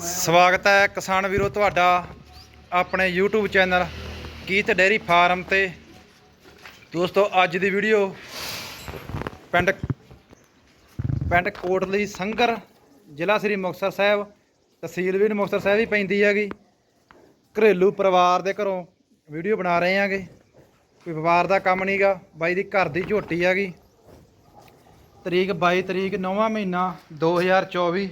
ਸਵਾਗਤ ਹੈ ਕਿਸਾਨ ਵੀਰੋ ਤੁਹਾਡਾ ਆਪਣੇ YouTube ਚੈਨਲ ਕੀਤ ਡੇਅਰੀ ਫਾਰਮ ਤੇ। ਦੋਸਤੋ, ਅੱਜ ਦੀ ਵੀਡੀਓ ਪਿੰਡ ਪਿੰਡ ਕੋਟਲੀ ਸੰਗਰ, ਜ਼ਿਲ੍ਹਾ ਸ੍ਰੀ ਮੁਕਤਸਰ ਸਾਹਿਬ, ਤਹਿਸੀਲ ਵੀ ਮੁਕਤਸਰ ਸਾਹਿਬ ਹੀ ਪੈਂਦੀ ਹੈਗੀ। ਘਰੇਲੂ ਪਰਿਵਾਰ ਦੇ ਘਰੋਂ ਵੀਡੀਓ ਬਣਾ ਰਹੇ ਹਾਂਗੇ। ਕੋਈ ਵਪਾਰ ਦਾ ਕੰਮ ਨਹੀਂਗਾ ਬਾਈ ਦੀ ਘਰ ਦੀ ਝੋਟੀ ਹੈਗੀ। ਤਰੀਕ 22 ਤਰੀਕ 9ਵਾਂ ਮਹੀਨਾ 2024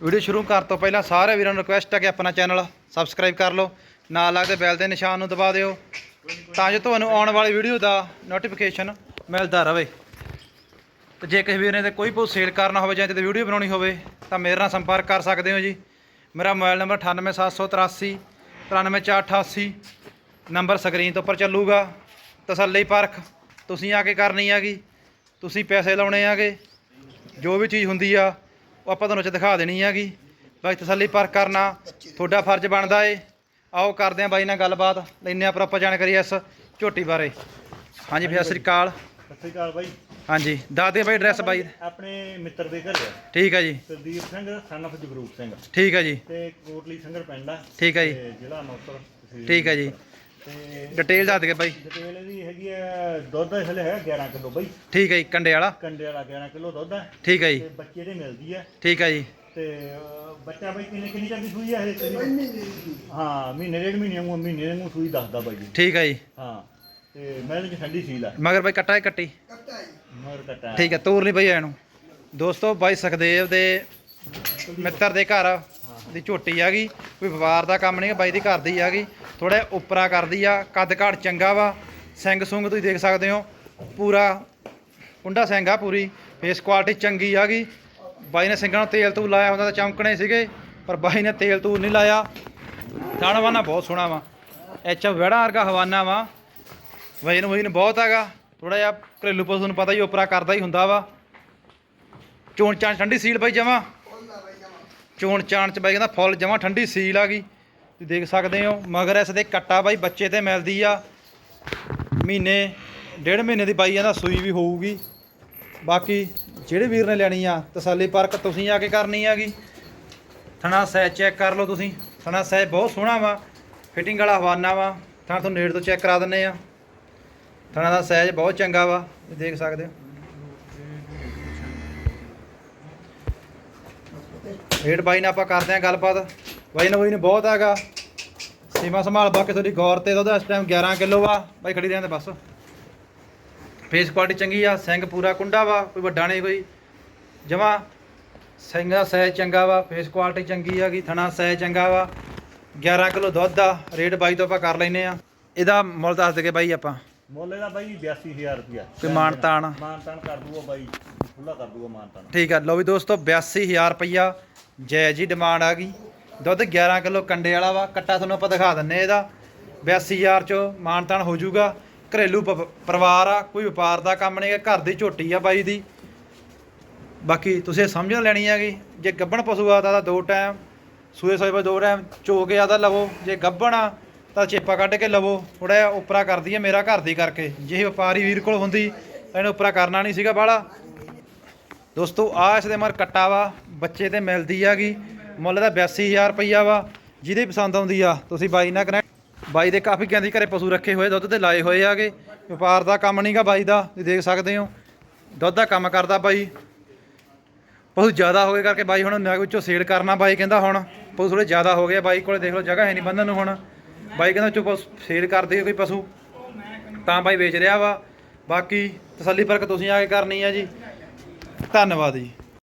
ਵੀਡੀਓ ਸ਼ੁਰੂ ਕਰਨ ਤੋਂ ਪਹਿਲਾਂ ਸਾਰੇ ਵੀਰਾਂ ਨੂੰ ਰਿਕੁਐਸਟ ਹੈ ਕਿ ਆਪਣਾ ਚੈਨਲ ਸਬਸਕ੍ਰਾਈਬ ਕਰ ਲਓ, ਨਾਲ ਲੱਗਦੇ ਬੈਲ ਦੇ ਨਿਸ਼ਾਨ ਨੂੰ ਦਬਾ ਦਿਓ, ਤਾਂ ਜੋ ਤੁਹਾਨੂੰ ਆਉਣ ਵਾਲੀ ਵੀਡੀਓ ਦਾ ਨੋਟੀਫਿਕੇਸ਼ਨ ਮਿਲਦਾ ਰਹੇ ਤੇ ਜੇ ਕਿਸੇ ਵੀਰ ਨੇ ਤੇ ਕੋਈ ਪੋ ਸੇਲ ਕਰਨਾ ਹੋਵੇ ਜਾਂ ਤੇ ਵੀਡੀਓ ਬਣਾਉਣੀ ਹੋਵੇ, ਤਾਂ ਮੇਰੇ ਨਾਲ ਸੰਪਰਕ ਕਰ ਸਕਦੇ ਹੋ ਜੀ। ਮੇਰਾ ਮੋਬਾਈਲ ਨੰਬਰ 98783 93488 ਨੰਬਰ ਸਕਰੀਨ ਤੋਂ ਉੱਪਰ ਚੱਲੂਗਾ। ਤਸੱਲੀ ਪਰਖ, ਤੁਸੀਂ ਆ ਕੇ ਕਰਨੀ ਹੈਗੀ, ਤੁਸੀਂ ਪੈਸੇ ਲਾਉਣੇ ਆਗੇ ਜੋ ਵੀ ਚੀਜ਼ ਹੁੰਦੀ ਆ ਉਹ ਆਪਾਂ ਤੁਹਾਨੂੰ ਚ ਦਿਖਾ ਦੇਣੀ ਹੈਗੀ। ਬਾਈ ਤਸੱਲੀ ਪਰਖ ਕਰਨਾ ਤੁਹਾਡਾ ਫਰਜ਼ ਬਣਦਾ ਏ। ਆਓ ਕਰਦੇ ਆਂ ਬਾਈ ਨਾਲ ਗੱਲਬਾਤ ਲੈਂਦੇ ਆ ਪ੍ਰੋਪਰ ਜਾਣਕਾਰੀ ਇਸ ਝੋਟੀ ਬਾਰੇ। ਹਾਂਜੀ ਫਿਰ ਸ੍ਰੀ ਅਕਾਲ। ਸਤਿ ਸ਼੍ਰੀ ਅਕਾਲ ਬਾਈ। ਹਾਂਜੀ ਦੱਸ ਬਾਈ ਐਡਰੈਸ ਬਾਈ। ਆਪਣੇ ਮਿੱਤਰ ਦੇ ਘਰ ਆ। ਠੀਕ ਹੈ ਜੀ। ਸਰਦੀਪ ਸਿੰਘ ਸਨ of ਜਗਰੂਪ ਸਿੰਘ। ਠੀਕ ਹੈ ਜੀ। ਤੇ ਕੋਟਲੀ ਸੰਗਰ ਪਿੰਡ ਆ। ਠੀਕ ਹੈ ਜੀ। ਜ਼ਿਲ੍ਹਾ ਤਹਿਸੀਲ। ਠੀਕ ਹੈ ਜੀ। ਤੇ ਡਿਟੇਲ ਦੱਸ ਦਿਓ ਬਾਈ। ਡਿਟੇਲ ਇਹਦੀ ਹੈਗੀ ਆ ਦੁੱਧ ਇਸ ਵੇਲੇ ਹੈਗਾ 11 ਕਿਲੋ ਬਾਈ। ਠੀਕ ਹੈ ਜੀ ਕੰਡੇ ਵਾਲਾ। ਕੰਡੇ ਵਾਲਾ 11 ਕਿਲੋ ਦੁੱਧ ਹੈ। ਠੀਕ ਹੈ ਜੀ। ਤੇ ਬੱਚੇ ਦੇ ਮਿਲਦੀ ਹੈ। ਠੀਕ ਹੈ ਜੀ। ਤੇ ਬੱਚਾ ਬਾਈ ਕਿੰਨੇ ਕਿੰਨੀ ਚੰਗੀ ਸੂਈ ਹੈ ਇਹ ਹਾਂ। ਮਹੀਨੇ ਡੇਢ ਮਹੀਨੇ ਨੂੰ ਮਹੀਨੇ ਨੂੰ ਸੂਈ ਦੱਸਦਾ ਬਾਈ ਜੀ। ਠੀਕ ਹੈ ਜੀ। ਹਾਂ ਤੇ ਮੈਂ ਚ ਠੰਡੀ ਸੀਲ ਆ ਮਗਰ ਬਾਈ ਕੱਟਾ ਹੈ ਕੱਟੀ? ਮਗਰ ਕੱਟਾ ਠੀਕ ਹੈ ਤੋਰ ਲਈ ਬਈ ਇਹਨੂੰ ਦੋਸਤੋ ਬਾਈ ਸੁਖਦੇਵ ਦੇ ਮਿੱਤਰ ਦੇ ਘਰ ਦੀ ਝੋਟੀ ਹੈਗੀ ਕੋਈ ਵਪਾਰ ਦਾ ਕੰਮ ਨਹੀਂ ਬਾਈ ਦੀ ਘਰ ਦੀ ਹੈਗੀ ਥੋੜਾ ਉਪਰਾ ਕਰਦੀ ਆ, ਕੱਦ ਘਾਟ ਚੰਗਾ ਵਾ। ਸਿੰਘ ਸੁੰਗ ਤੁਸੀਂ ਦੇਖ ਸਕਦੇ ਹੋ, ਪੂਰਾ ਕੁੰਡਾ ਸਿੰਘ ਆ ਪੂਰੀ ਫੇਸ ਕੁਆਲਿਟੀ ਚੰਗੀ ਆ ਹੈਗੀ ਬਾਈ ਨੇ ਸਿੰਘਾਂ ਨੂੰ ਤੇਲ ਤੂਲ ਲਾਇਆ ਹੁੰਦਾ ਤਾਂ ਚਮਕਣੇ ਸੀਗੇ, ਪਰ ਬਾਈ ਨੇ ਤੇਲ ਤੂਲ ਨਹੀਂ ਲਾਇਆ। ਥਾਣਵਾਨਾ ਬਹੁਤ ਸੋਹਣਾ ਵਾ। ਐਚ ਵਿਹੜਾ ਵਰਗਾ ਹਵਾਨਾ ਵਾ। ਵਜਨ ਵਜਨ ਬਹੁਤ ਹੈਗਾ। ਥੋੜਾ ਜਿਹਾ ਘਰੇਲੂ ਪਸ਼ੂ ਨੂੰ ਪਤਾ ਹੀ ਉਪਰਾ ਕਰਦਾ ਹੀ ਹੁੰਦਾ ਵਾ। ਚੋਣ ਚਾਣ ਠੰਡੀ ਸੀਲ ਬਾਈ ਜਮਾ? ਚੋਣ ਚਾਣ ਚ ਬਾਈ ਕਹਿੰਦਾ ਫੁੱਲ ਜਮਾ ਠੰਡੀ ਸੀਲ ਆ ਗਈ। ਤੁਸੀਂ ਦੇਖ ਸਕਦੇ ਹੋ, ਮਗਰ ਇਸ ਦੇ ਕੱਟਾ ਬਾਈ ਬੱਚੇ ਤੇ ਮਿਲਦੀ ਆ। ਮਹੀਨੇ, ਡੇਢ ਮਹੀਨੇ ਦੀ ਬਾਈ ਕਹਿੰਦਾ ਸੂਈ ਵੀ ਹੋਊਗੀ। ਬਾਕੀ ਜਿਹੜੇ ਵੀਰ ਨੇ ਲੈਣੀ ਆ, ਤਸੱਲੀ ਪਰਕ ਤੁਸੀਂ ਆ ਕੇ ਕਰਨੀ ਆਗੀ ਥਣਾ ਸਾਈਜ਼ ਚੈੱਕ ਕਰ ਲਓ ਤੁਸੀਂ। ਥਣਾ ਸਾਈਜ਼ ਬਹੁਤ ਸੋਹਣਾ ਵਾ ਫਿਟਿੰਗ ਵਾਲਾ ਹਵਾਨਾ ਵਾ। ਥਣਾ ਤੁਹਾਨੂੰ ਨੇੜ ਤੋਂ ਚੈੱਕ ਕਰਾ ਦਿੰਨੇ ਆ। ਥਣਾ ਦਾ ਸਾਈਜ਼ ਬਹੁਤ ਚੰਗਾ ਵਾ ਦੇਖ ਸਕਦੇ ਹੋ। ਰੇਟ ਬਾਈ ਨਾਲ ਆਪਾਂ ਕਰਦੇ ਆਂ ਗੱਲਬਾਤ। ਬਾਈ ਨੇ ਬਾਈ ਨੇ ਬਹੁਤ ਹੈਗਾ। ਸੀਮਾ ਸੰਭਾਲ ਬਾਕੀ ਤੁਹਾਡੀ ਗੌਰ ਤੇ ਉਹਦਾ ਇਸ ਟਾਈਮ 11 ਕਿਲੋ ਵਾ ਬਾਈ ਖੜੀ ਰਹਿੰਦੇ ਬਸ। ਫੇਸ ਕੁਆਲਿਟੀ ਚੰਗੀ ਆ ਸਿੰਘ ਪੂਰਾ ਕੁੰਡਾ ਵਾ ਕੋਈ ਵੱਡਾ ਨਹੀਂ ਕੋਈ। ਜਮਾ ਸਿੰਘ ਦਾ ਸਾਈਜ਼ ਚੰਗਾ ਵਾ ਫੇਸ ਕੁਆਲਿਟੀ ਚੰਗੀ ਹੈਗੀ ਥਣਾ ਸਾਈਜ਼ ਚੰਗਾ ਵਾ। 11 ਕਿਲੋ ਦੁੱਧ ਦਾ ਰੇਟ ਬਾਈ ਤੋਂ ਆਪਾਂ ਕਰ ਲੈਨੇ ਆ। ਇਹਦਾ ਮੁੱਲ ਦੱਸ ਦਗੇ ਬਾਈ ਆਪਾਂ। ਮੁੱਲ ਇਹਦਾ ਬਾਈ 82000 ਰੁਪਿਆ ਕੋਈ ਮਾਣ ਤਾਣ? ਮਾਨ ਤਾਣ ਕਰ ਦੂਗਾ ਬਾਈ ਖੁੱਲਾ ਕਰ ਦੂਗਾ ਮਾਨ ਤਾਣ ਠੀਕ ਆ ਲਓ ਵੀ ਦੋਸਤੋ 82000 ਰੁਪਈਆ ਜੈ ਜੀ ਡਿਮਾਂਡ ਆ ਗਈ। ਦੁੱਧ 11 ਕਿਲੋ ਕੰਡੇ ਵਾਲਾ ਵਾ, ਕੱਟਾ ਤੁਹਾਨੂੰ ਆਪਾਂ ਦਿਖਾ ਦਿੰਨੇ ਇਹਦਾ। 82000 'ਚੋਂ ਮਾਨਤਾਨ ਹੋ ਜਾਊਗਾ। ਘਰੇਲੂ ਪ- ਪਰਿਵਾਰ ਆ, ਕੋਈ ਵਪਾਰ ਦਾ ਕੰਮ ਨਹੀਂ ਹੈ ਘਰ ਦੀ ਝੋਟੀ ਆ ਬਾਈ ਦੀ। ਬਾਕੀ ਤੁਸੀਂ ਸਮਝ ਲੈਣੀ ਹੈਗੀ, ਜੇ ਗੱਬਣ ਪਸ਼ੂ ਆ ਤਾਂ ਦੋ ਟਾਈਮ, ਸੂਏ ਸੋਏ ਪਾ ਦੋ ਟਾਈਮ ਚੋ ਕੇ ਆਦਾ ਲਵੋ। ਜੇ ਗੱਬਣ ਆ ਤਾਂ ਚੇਪਾ ਕੱਢ ਕੇ ਲਵੋ। ਥੋੜਾ ਜਿਹਾ ਉਪਰਾ ਕਰਦੀ ਹੈ ਮੇਰਾ ਘਰ ਦੀ ਕਰਕੇ। ਜੇ ਵਪਾਰੀ ਵੀਰ ਕੋਲ ਹੁੰਦੀ ਇਹਨੇ ਉਪਰਾ ਕਰਨਾ ਨਹੀਂ ਸੀਗਾ ਬਾਹਲਾ। ਦੋਸਤੋ ਆ ਇਸ ਦੇ ਮਰ ਕੱਟਾ ਵਾ, ਬੱਚੇ ਤੇ ਮਿਲਦੀ ਹੈਗੀ। ਮੁੱਲ ਦਾ 82000 ਰੁਪਈਆ ਵਾ, ਜਿਹਦੇ ਪਸੰਦ ਆਉਂਦੀ ਆ। ਤੁਸੀਂ ਬਾਈ ਨਾਲ ਕਨੈਕਟ ਬਾਈ ਦੇ ਕਾਫੀ ਕਹਿੰਦੀ ਘਰੇ ਪਸ਼ੂ ਰੱਖੇ ਹੋਏ, ਦੁੱਧ ਤੇ ਲਾਏ ਹੋਏ ਆਗੇ। ਵਪਾਰ ਦਾ ਕੰਮ ਨਹੀਂਗਾ ਬਾਈ ਦਾ, ਤੁਸੀਂ ਦੇਖ ਸਕਦੇ ਹੋ। ਦੁੱਧ ਦਾ ਕੰਮ ਕਰਦਾ ਬਾਈ। ਪਸ਼ੂ ਜ਼ਿਆਦਾ ਹੋ ਗਏ ਕਰਕੇ ਬਾਈ ਹੁਣ ਨਗ ਵਿੱਚੋਂ ਸੇਲ ਕਰਨਾ ਬਾਈ ਕਹਿੰਦਾ ਹੁਣ। ਪਸ਼ੂ ਥੋੜੇ ਜ਼ਿਆਦਾ ਹੋ ਗਏ ਬਾਈ ਕੋਲੇ ਦੇਖ ਲਓ, ਜਗ੍ਹਾ ਹੈ ਨਹੀਂ ਬੰਨਣ ਨੂੰ ਹੁਣ। ਬਾਈ ਕਹਿੰਦਾ ਚੁੱਪ ਸੇਲ ਕਰਦੇ ਕੋਈ ਪਸ਼ੂ। ਤਾਂ ਬਾਈ ਵੇਚ ਰਿਹਾ ਵਾ। ਬਾਕੀ ਤਸੱਲੀ ਪਰਖ ਤੁਸੀਂ ਆ ਕੇ ਕਰਨੀ ਆ ਜੀ। ਧੰਨਵਾਦ ਜੀ।